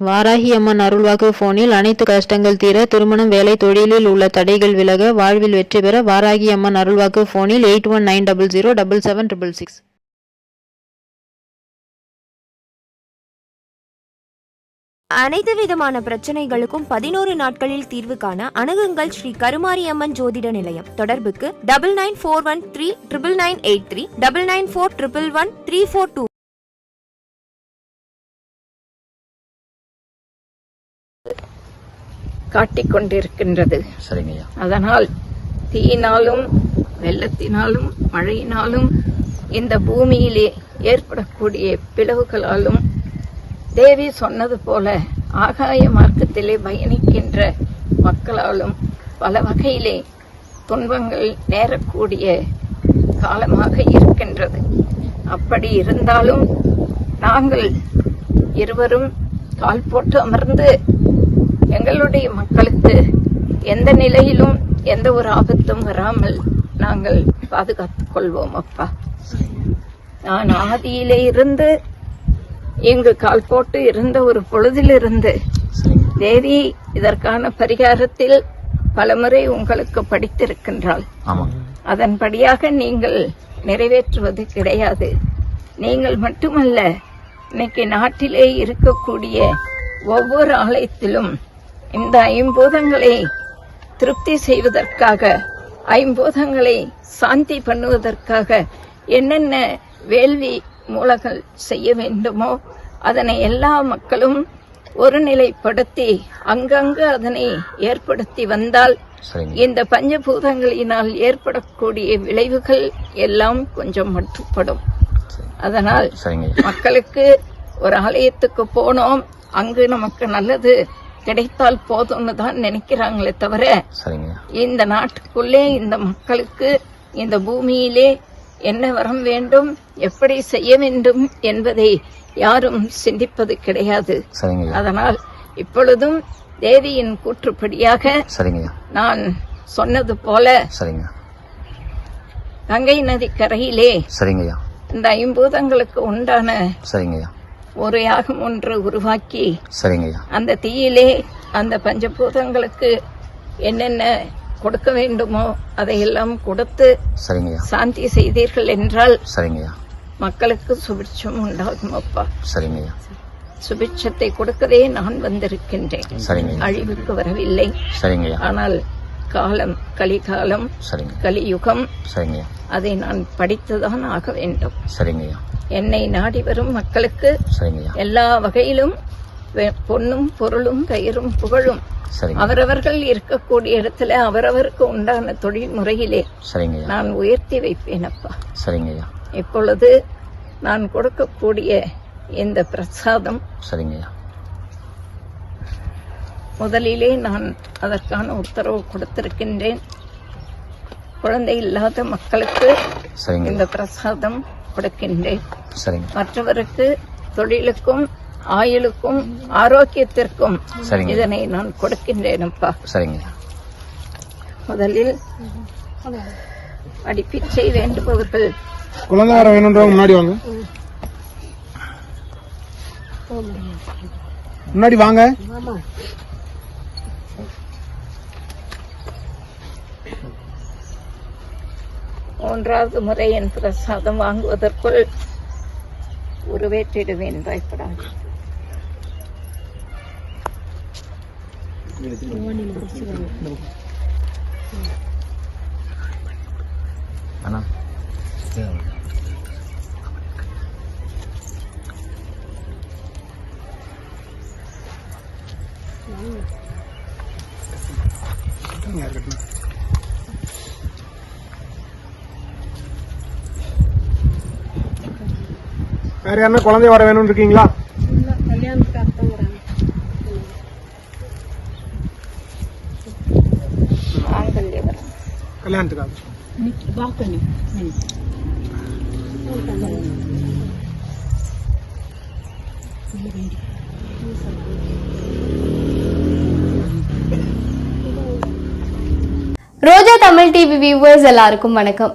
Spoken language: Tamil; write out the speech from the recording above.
வாராகி அம்மன் அருள்வாக்கு போனில் அனைத்து கஷ்டங்கள் தீர திருமணம் வேலை தொழிலில் உள்ள தடைகள் விலக வாழ்வில் வெற்றி பெற வாராகி அம்மன் அருள்வாக்கு போனில் eight one nine double zero double seven triple six அனைத்து விதமான பிரச்சனைகளுக்கும் பதினோரு நாட்களில் தீர்வு காண அணுகுங்கள் ஸ்ரீ கருமாரியம்மன் ஜோதிட நிலையம். தொடர்புக்கு double nine four one three triple nine eight three double nine four triple one three four two காட்டிக் கொண்டிருக்கின்றது சரிங்கய்யா. அதனால் தீயினாலும் வெள்ளத்தினாலும் மழையினாலும் இந்த பூமியிலே ஏற்படக்கூடிய பிளவுகளாலும் தேவி சொன்னது போல ஆகாய மார்க்கத்திலே பயணிக்கின்ற மக்களாலும் பல வகையிலே துன்பங்கள் நேரக்கூடிய காலமாக இருக்கின்றது. அப்படி இருந்தாலும் நாங்கள் இருவரும் கால் போட்டு அமர்ந்து எங்களுடைய மக்களுக்கு எந்த நிலையிலும் எந்த ஒரு ஆபத்தும் வராமல் நாங்கள் பாதுகாத்துக் கொள்வோம் அப்பா. நான் ஆதியிலே இருந்து இங்கு கால் போட்டு இருந்த ஒரு பொழுதிலிருந்து தேவி இதற்கான பரிகாரத்தில் பலமுறை உங்களுக்கு படித்திருக்கின்றாள். அதன்படியாக நீங்கள் நிறைவேற்றுவது கிடையாது. நீங்கள் மட்டுமல்ல இன்னைக்கு நாட்டிலே இருக்கக்கூடிய ஒவ்வொரு ஆலயத்திலும் இந்த ஐம்பூதங்களை திருப்தி செய்வதற்காக ஐம்பூதங்களை சாந்தி பண்ணுவதற்காக என்னென்ன வேள்வி மூலங்கள் செய்ய வேண்டுமோ அதனை எல்லா மக்களும் ஒருநிலைப்படுத்தி அங்கங்கு அதனை ஏற்படுத்தி வந்தால் இந்த பஞ்சபூதங்களினால் ஏற்படக்கூடிய விளைவுகள் எல்லாம் கொஞ்சம் மட்டுப்படும். அதனால் மக்களுக்கு ஒரு ஆலயத்துக்கு போனோம் அங்கு நமக்கு நல்லது கிடைத்தால் போதும்னு தான் நினைக்கிறாங்களே தவிர இந்த நாட்டுக்குள்ளே இந்த மக்களுக்கு இந்த பூமியிலே என்ன வரம் வேண்டும் எப்படி செய்ய வேண்டும் என்பதை யாரும் சிந்திப்பது கிடையாது. அதனால் இப்பொழுதும் தேவியின் கூற்றுப்படியாக நான் சொன்னது போல கங்கை நதி கரையிலே இந்த ஐம்பூதங்களுக்கு உண்டான சரிங்கய்யா. ஒரு யாகம் ஒன்று உருவாக்கி சரிங்கய்யா. அந்த தீயிலே அந்த பஞ்சபூதங்களுக்கு என்னென்ன கொடுக்க வேண்டுமோ அதையெல்லாம் கொடுத்து சரிங்கய்யா. சாந்தி செய்தீர்கள் என்றால் சரிங்கய்யா. மக்களுக்கு சுபிட்சம் உண்டாகும் அப்பா. சரிங்கய்யா. சுபிட்சத்தை கொடுக்கவே நான் வந்திருக்கின்றேன். அழிவுக்கு வரவில்லை. சரிங்கய்யா. ஆனால் காலம் கலிகாலம் கலியுகம் சரிங்கய்யா. அதை நான் படித்துதான் ஆக வேண்டும். சரிங்கய்யா. என்னை நாடி வரும் மக்களுக்கு எல்லா வகையிலும் பொன்னும் பொருளும் கயிறும் புகழும். அவரவர்கள் இருக்கக்கூடிய இடத்துல அவரவருக்கு உண்டான தொழில் முறையிலே நான் உயர்த்தி வைப்பேன் அப்பா. சரிங்கய்யா. இப்பொழுது நான் கொடுக்கக்கூடிய இந்த பிரசாதம் சரிங்கய்யா. முதலிலே நான் அதற்கான உத்தரவு கொடுத்திருக்கின்றேன். குழந்தை இல்லாத மக்களுக்கு இந்த பிரசாதம் கொடுக்கின்றேன் சரிங்க. மற்றவருக்கு தொழிலுக்கும் ஆயுளுக்கும் ஆரோக்கியத்திற்கும் சரிங்க. இதனை நான் கொடுக்கின்றேன் அப்பா சரிங்கய்யா முதலில் அடிப்பிச்சை வேண்டுபவர்கள். குழந்தை வேணுன்றவங்க முன்னாடி வாங்க. முன்னாடி வாங்க. மூன்றாவது முறை என் பிரசாதம் வாங்குவதற்குள் உருவேற்றிடுவேன் பயப்படாது. அண்ணா. வேற யாருன்னா குழந்தை வர வேணும்னு இருக்கீங்களா? கல்யாணத்துக்காக ரோஜா தமிழ் டிவி வியூவர்ஸ் எல்லாருக்கும் வணக்கம்.